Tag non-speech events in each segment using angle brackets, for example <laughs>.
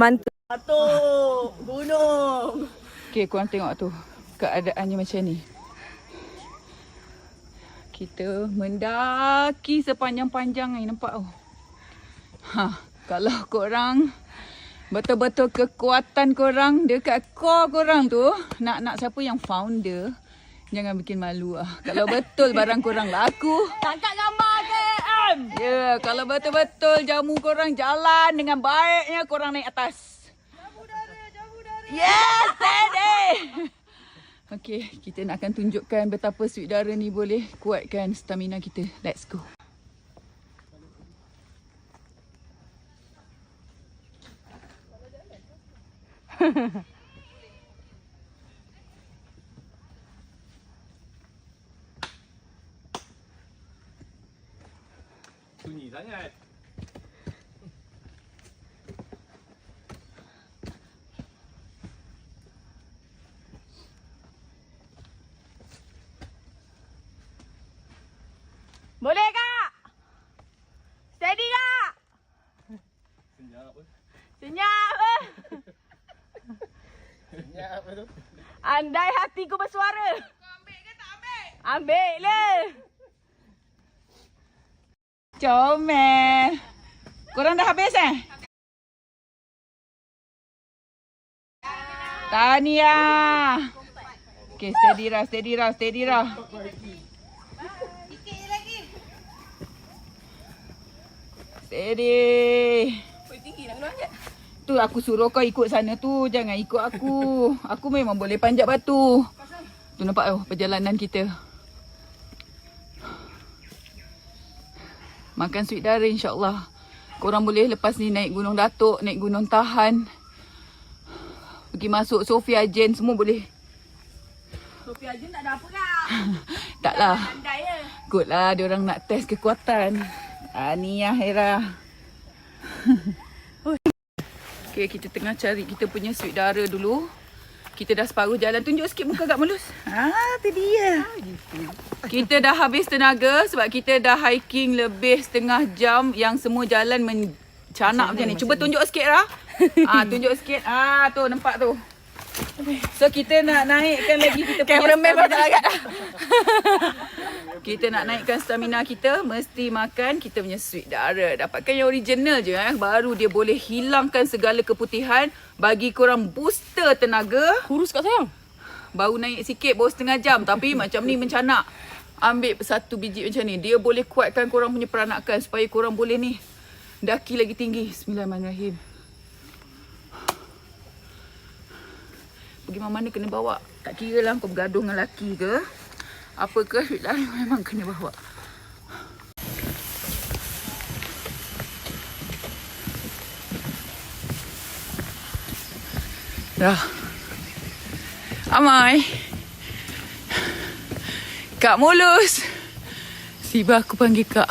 mantu. Atuk, gunung. Okay, korang tengok tu. Keadaannya macam ni. Kita mendaki sepanjang-panjang ni nampak tu. Ha, kalau korang betul-betul kekuatan korang dekat core korang tu, nak-nak siapa yang founder, jangan bikin malu lah. Kalau betul barang korang laku, Tangkap gambar KM. ya, yeah, kalau betul-betul jamu korang jalan dengan baiknya korang naik atas. Yes, steady. Okey, kita nak akan tunjukkan betapa sweet dara ni boleh kuatkan stamina kita. Let's go. Sunyi <laughs> sangat. Boleh kak? Steady kak? Senyap apa? Senyap eh. Senyap apa tu? Andai hatiku bersuara. Kau ambil ke tak ambil? Ambil le. Comel. Korang dah habis eh? Tania. Okay, steady Rah, steady Rah, steady Rah. Steady. Tu aku suruh kau ikut sana tu. Jangan ikut aku. Aku memang boleh panjat batu. Tu nampak oh perjalanan kita. Makan sweet dara insyaAllah. Korang boleh lepas ni naik gunung Datuk, naik gunung Tahan. Pergi masuk Sofia Jen semua boleh. Sophia Jun tak ada apa kak. <laughs> Taklah. Andai je. Good lah dia orang nak test kekuatan. Ah, ni ya Hera. <laughs> okay, kita tengah cari kita punya sweet dara dulu. Kita dah separuh jalan. Tunjuk sikit muka Kak Mulus. Ah, tu dia. Kita dah habis tenaga sebab kita dah hiking lebih setengah jam yang semua jalan mencanak macam ni. Cuba tunjuk sikit lah. <laughs> ah, tunjuk sikit. Ah, tu nampak tu. So kita nak naikkan lagi kita punya Cameraman baru tak agak. <laughs> Kita nak naikkan stamina kita Mesti makan kita punya sweet dara Dapatkan yang original je eh. Baru dia boleh hilangkan segala keputihan Bagi korang booster tenaga. Kurus kat sayang. Baru naik sikit baru setengah jam. Tapi <laughs> macam ni mencanak. Ambil satu biji macam ni Dia boleh kuatkan korang punya peranakan Supaya korang boleh ni Daki lagi tinggi. Bismillahirrahmanirrahim. Pergi mana-mana kena bawa. Tak kira lah kau bergaduh dengan lelaki ke Apa ke? Dara memang kena bawa. Dah. Amai. Kak Mulus. Tiba aku panggil kak.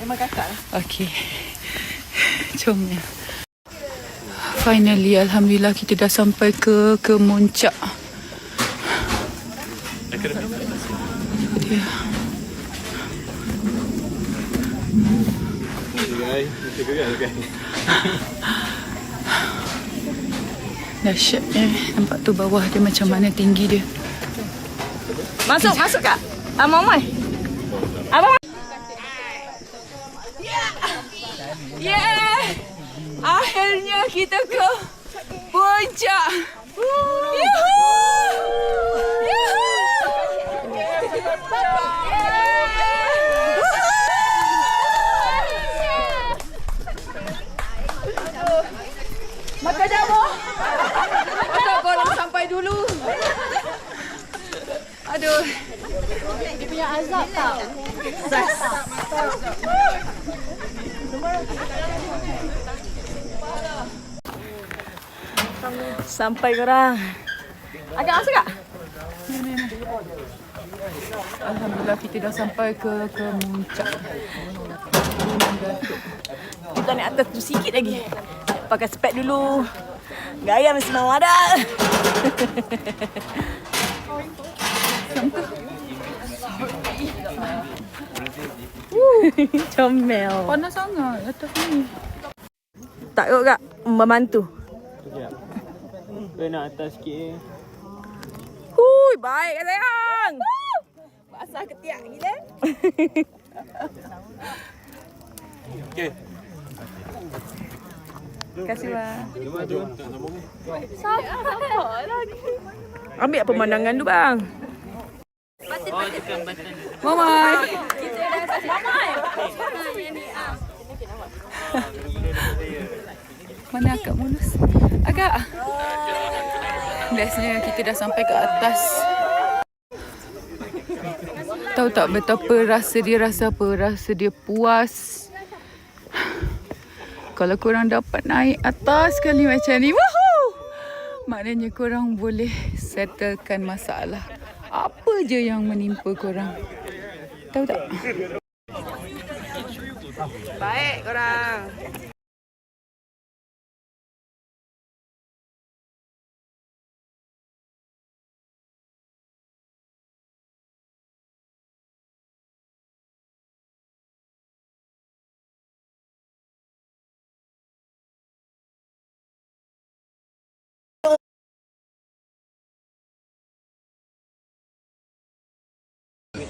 Memang kakak lah. Okay Comel Finally Alhamdulillah kita dah sampai ke ke muncak Dia. Guys, mesti gerak guys. Dahsyatnya Nampak tu bawah dia macam mana tinggi dia Masuk, masuk kak. Ah, Mamai. Abang. Yeah Akhirnya kita ke puncak. Makan jamu Atau korang sampai dulu. Aduh. Dia punya azab tau. Sampai korang. Agak masuk kak? Alhamdulillah kita dah sampai ke ke muncak. Kita naik atas tu sikit lagi. Pakai spek dulu. Gaya mesti mau ada. Comel. Panas sangat atas ni. Tak kot kak membantu. Kau nak atas sikit eh. Hui, baik kan sayang. Basah ketiak gila. Okay. Terima kasih. Jom, jom. Ambil pemandangan tu bang. Mamai. Mana akak mulus? Agak. Bestnya kita dah sampai ke atas. Tahu tak betapa rasa dia rasa apa? Rasa dia puas. Kalau korang dapat naik atas sekali macam ni. Woohoo! Maknanya korang boleh settlekan masalah. Apa je yang menimpa korang. Tahu tak? Baik korang.